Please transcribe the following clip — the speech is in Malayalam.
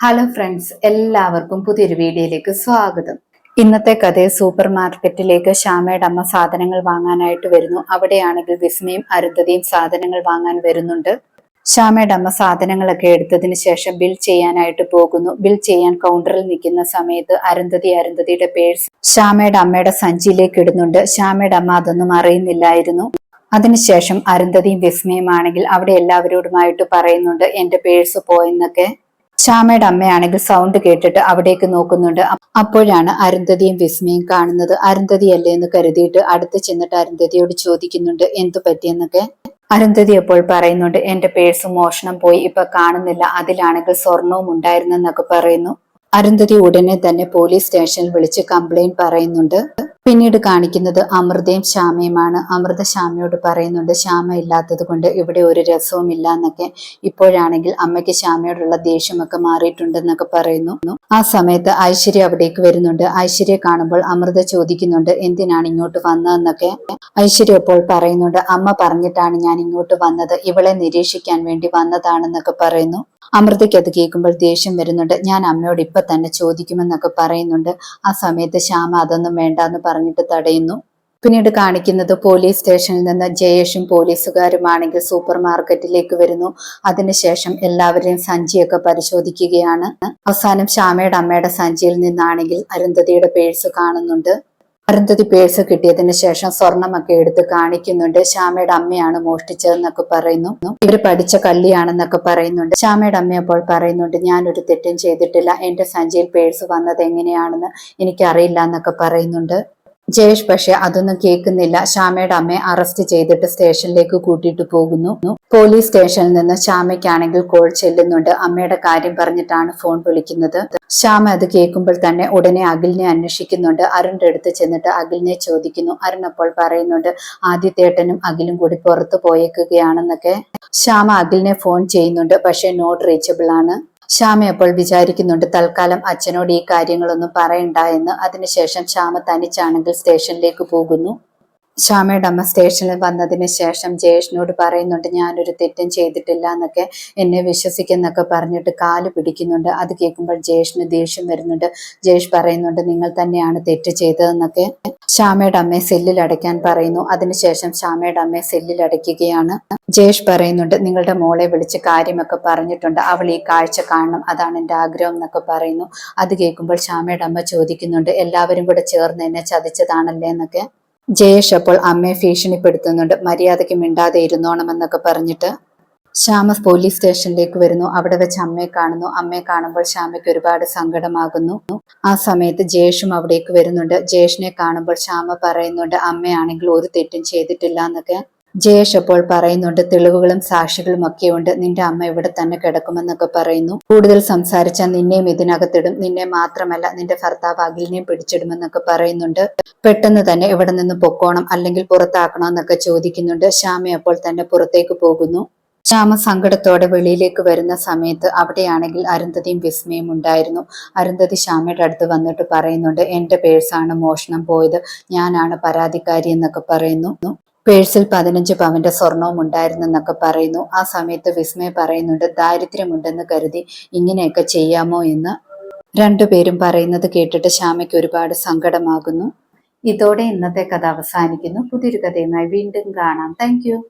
ഹലോ ഫ്രണ്ട്സ് എല്ലാവർക്കും പുതിയൊരു വീഡിയോയിലേക്ക് സ്വാഗതം. ഇന്നത്തെ കഥയെ സൂപ്പർ മാർക്കറ്റിലേക്ക് ശ്യാമയുടെ അമ്മ സാധനങ്ങൾ വാങ്ങാനായിട്ട് വരുന്നു. അവിടെയാണെങ്കിൽ വിസ്മയും അരുന്ധതിയും സാധനങ്ങൾ വാങ്ങാൻ വരുന്നുണ്ട്. ശ്യാമയുടെ അമ്മ സാധനങ്ങളൊക്കെ എടുത്തതിന് ശേഷം ബിൽ ചെയ്യാനായിട്ട് പോകുന്നു. ബിൽ ചെയ്യാൻ കൗണ്ടറിൽ നിൽക്കുന്ന സമയത്ത് അരുന്ധതി അരുന്ധതിയുടെ പേഴ്സ് ശ്യാമയുടെ അമ്മയുടെ സഞ്ചിയിലേക്ക് ഇടുന്നുണ്ട്. ശ്യാമയുടെ അമ്മ അതൊന്നും അറിയുന്നില്ലായിരുന്നു. അതിനുശേഷം അരുന്ധതിയും വിസ്മയുമാണെങ്കിൽ അവിടെ എല്ലാവരോടുമായിട്ട് പറയുന്നുണ്ട് എന്റെ പേഴ്സ് പോയെന്നൊക്കെ. ശ്യാമയുടെ അമ്മയാണെങ്കിൽ സൗണ്ട് കേട്ടിട്ട് അവിടേക്ക് നോക്കുന്നുണ്ട്. അപ്പോഴാണ് അരുന്ധതിയും വിസ്മയും കാണുന്നത്. അരുന്ധതി അല്ലേ എന്ന് കരുതിയിട്ട് അടുത്ത് ചെന്നിട്ട് അരുന്ധതിയോട് ചോദിക്കുന്നുണ്ട് എന്തു പറ്റിയെന്നൊക്കെ അരുന്ധതി അപ്പോൾ പറയുന്നുണ്ട് എന്റെ പേഴ്സ് മോഷണം പോയി ഇപ്പൊ കാണുന്നില്ല. അതിലാണെങ്കിൽ സ്വർണവും ഉണ്ടായിരുന്നെന്നൊക്കെ പറയുന്നു. അരുന്ധതി ഉടനെ തന്നെ പോലീസ് സ്റ്റേഷനിൽ വിളിച്ച് കംപ്ലൈന്റ് പറയുന്നുണ്ട്. പിന്നീട് കാണിക്കുന്നത് അമൃതയും ശ്യാമയുമാണ്. അമൃത ശ്യാമയോട് പറയുന്നുണ്ട് ശ്യാമ ഇല്ലാത്തത് കൊണ്ട് ഇവിടെ ഒരു രസവും ഇല്ല എന്നൊക്കെ. ഇപ്പോഴാണെങ്കിൽ അമ്മയ്ക്ക് ശ്യാമയോടുള്ള ദേഷ്യമൊക്കെ മാറിയിട്ടുണ്ടെന്നൊക്കെ പറയുന്നു. ആ സമയത്ത് ഐശ്വര്യ അവിടേക്ക് വരുന്നുണ്ട്. ഐശ്വര്യ കാണുമ്പോൾ അമൃത ചോദിക്കുന്നുണ്ട് എന്തിനാണ് ഇങ്ങോട്ട് വന്നതെന്നൊക്കെ ഐശ്വര്യ അപ്പോൾ പറയുന്നുണ്ട് അമ്മ പറഞ്ഞിട്ടാണ് ഞാൻ ഇങ്ങോട്ട് വന്നത്. ഇവളെ നിരീക്ഷിക്കാൻ വേണ്ടി വന്നതാണെന്നൊക്കെ പറയുന്നു. അമൃതയ്ക്ക് അത് കേൾക്കുമ്പോൾ ദേഷ്യം വരുന്നുണ്ട്. ഞാൻ അമ്മയോട് ഇപ്പൊ തന്നെ ചോദിക്കുമെന്നൊക്കെ പറയുന്നുണ്ട്. ആ സമയത്ത് ശ്യാമ അതൊന്നും വേണ്ട എന്ന് പറഞ്ഞിട്ട് തടയുന്നു. പിന്നീട് കാണിക്കുന്നത് പോലീസ് സ്റ്റേഷനിൽ നിന്ന് ജയേഷും പോലീസുകാരുമാണെങ്കിൽ സൂപ്പർ മാർക്കറ്റിലേക്ക് വരുന്നു അതിനുശേഷം എല്ലാവരെയും സഞ്ചിയൊക്കെ പരിശോധിക്കുകയാണ്. അവസാനം ശ്യാമയുടെ അമ്മയുടെ സഞ്ചിയിൽ നിന്നാണെങ്കിൽ അരുന്ധതിയുടെ പേഴ്സ് കാണുന്നുണ്ട്. അരുന്ധതി പേഴ്സ് കിട്ടിയതിന് ശേഷം സ്വർണമൊക്കെ എടുത്ത് കാണിക്കുന്നുണ്ട്. ശ്യാമയുടെ അമ്മയാണ് മോഷ്ടിച്ചതെന്നൊക്കെ പറയുന്നു. ഇവർ പഠിച്ച കല്ലിയാണെന്നൊക്കെ പറയുന്നുണ്ട്. ശ്യാമയുടെ അമ്മ അപ്പോൾ പറയുന്നുണ്ട് ഞാനൊരു തെറ്റും ചെയ്തിട്ടില്ല. എന്റെ സഞ്ചിയിൽ പേഴ്സ് വന്നത് എങ്ങനെയാണെന്ന് എനിക്കറിയില്ല എന്നൊക്കെ പറയുന്നുണ്ട്. ജയേഷ് പക്ഷെ അതൊന്നും കേൾക്കുന്നില്ല. ശ്യാമയുടെ അമ്മയെ അറസ്റ്റ് ചെയ്തിട്ട് സ്റ്റേഷനിലേക്ക് കൂട്ടിയിട്ട് പോകുന്നു. പോലീസ് സ്റ്റേഷനിൽ നിന്ന് ശ്യാമയ്ക്കാണെങ്കിൽ കോൾ ചെല്ലുന്നുണ്ട്. അമ്മയുടെ കാര്യം പറഞ്ഞിട്ടാണ് ഫോൺ വിളിക്കുന്നത്. ശ്യാമ അത് കേൾക്കുമ്പോൾ തന്നെ ഉടനെ അഖിലിനെ അന്വേഷിക്കുന്നുണ്ട്. അരുണിന്റെ അടുത്ത് ചെന്നിട്ട് അഖിലിനെ ചോദിക്കുന്നു. അരുൺ അപ്പോൾ പറയുന്നുണ്ട് ആദ്യത്തേട്ടനും അഖിലും കൂടി പുറത്തു പോയേക്കുകയാണെന്നൊക്കെ. ശ്യാമ അഖിലിനെ ഫോൺ ചെയ്യുന്നുണ്ട് പക്ഷെ നോട്ട് റീച്ചബിൾ ആണ്. ശ്യാമ അപ്പോൾ വിചാരിക്കുന്നുണ്ട് തൽക്കാലം അച്ഛനോട് ഈ കാര്യങ്ങളൊന്നും പറയണ്ട എന്ന്. അതിനുശേഷം ശ്യാമ തനിച്ചാണെങ്കിൽ സ്റ്റേഷനിലേക്ക് പോകുന്നു. ശ്യാമയുടെ അമ്മ സ്റ്റേഷനിൽ വന്നതിന് ശേഷം ജയേഷിനോട് പറയുന്നുണ്ട് ഞാനൊരു തെറ്റും ചെയ്തിട്ടില്ല എന്നൊക്കെ എന്നെ വിശ്വസിക്കുന്നൊക്കെ പറഞ്ഞിട്ട് കാൽ പിടിക്കുന്നുണ്ട്. അത് കേൾക്കുമ്പോൾ ജയേഷിന് ദേഷ്യം വരുന്നുണ്ട്. ജയേഷ് പറയുന്നുണ്ട് നിങ്ങൾ തന്നെയാണ് തെറ്റ് ചെയ്തതെന്നൊക്കെ. ശ്യാമയുടെ അമ്മയെ സെല്ലിൽ അടയ്ക്കാൻ പറയുന്നു. അതിനുശേഷം ശ്യാമയുടെ അമ്മയെ സെല്ലിൽ അടയ്ക്കുകയാണ്. ജയേഷ് പറയുന്നുണ്ട് നിങ്ങളുടെ മോളെ വിളിച്ച് കാര്യമൊക്കെ പറഞ്ഞിട്ടുണ്ട്. അവൾ ഈ കാഴ്ച കാണണം. അതാണ് എന്റെ ആഗ്രഹം എന്നൊക്കെ പറയുന്നു. അത് കേൾക്കുമ്പോൾ ശ്യാമയുടെ അമ്മ ചോദിക്കുന്നുണ്ട് എല്ലാവരും കൂടെ ചേർന്ന് എന്നെ ചതിച്ചതാണല്ലേ എന്നൊക്കെ. ജയേഷ് അപ്പോൾ അമ്മയെ ഭീഷണിപ്പെടുത്തുന്നുണ്ട്. മര്യാദയ്ക്ക് മിണ്ടാതെ ഇരുന്നോണമെന്നൊക്കെ പറഞ്ഞിട്ട് ശ്യാമസ് പോലീസ് സ്റ്റേഷനിലേക്ക് വരുന്നു. അവിടെ വെച്ച് അമ്മയെ കാണുന്നു. അമ്മയെ കാണുമ്പോൾ ശ്യാമയ്ക്ക് ഒരുപാട് സങ്കടമാകുന്നു. ആ സമയത്ത് ജയേഷും അവിടേക്ക് വരുന്നുണ്ട്. ജയേഷിനെ കാണുമ്പോൾ ശ്യാമ പറയുന്നുണ്ട് അമ്മയാണെങ്കിൽ ഒരു തെറ്റും ചെയ്തിട്ടില്ല എന്നൊക്കെ. ജയേഷ് അപ്പോൾ പറയുന്നുണ്ട് തെളിവുകളും സാക്ഷികളും ഒക്കെ ഉണ്ട് നിന്റെ അമ്മ ഇവിടെ തന്നെ കിടക്കുമെന്നൊക്കെ പറയുന്നു. കൂടുതൽ സംസാരിച്ചാൽ നിന്നെയും ഇതിനകത്തിടും. നിന്നെ മാത്രമല്ല നിന്റെ ഭർത്താവ് അഖിലിനെയും പിടിച്ചിടുമെന്നൊക്കെ പറയുന്നുണ്ട്. പെട്ടെന്ന് തന്നെ ഇവിടെ നിന്ന് പൊക്കോണം അല്ലെങ്കിൽ പുറത്താക്കണമെന്നൊക്കെ ചോദിക്കുന്നുണ്ട്. ശ്യാമ അപ്പോൾ തന്നെ പുറത്തേക്ക് പോകുന്നു. ശ്യാമ സങ്കടത്തോടെ വെളിയിലേക്ക് വരുന്ന സമയത്ത് അവിടെയാണെങ്കിൽ അരുന്ധതിയും വിസ്മയും ഉണ്ടായിരുന്നു. അരുന്ധതി ശ്യാമയുടെ അടുത്ത് വന്നിട്ട് പറയുന്നുണ്ട് എന്റെ പേഴ്സാണ് മോഷണം പോയത്. ഞാനാണ് പരാതിക്കാരി എന്നൊക്കെ പറയുന്നു. പേഴ്സിൽ പതിനഞ്ച് പവന്റെ സ്വർണവും ഉണ്ടായിരുന്നെന്നൊക്കെ പറയുന്നു. ആ സമയത്ത് വിസ്മയ പറയുന്നുണ്ട് ദാരിദ്ര്യമുണ്ടെന്ന് കരുതി ഇങ്ങനെയൊക്കെ ചെയ്യാമോ എന്ന്. രണ്ടുപേരും പറയുന്നത് കേട്ടിട്ട് ശ്യാമയ്ക്ക് ഒരുപാട് സങ്കടമാകുന്നു. ഇതോടെ ഇന്നത്തെ കഥ അവസാനിക്കുന്നു. പുതിയൊരു കഥയുമായി വീണ്ടും കാണാം. താങ്ക്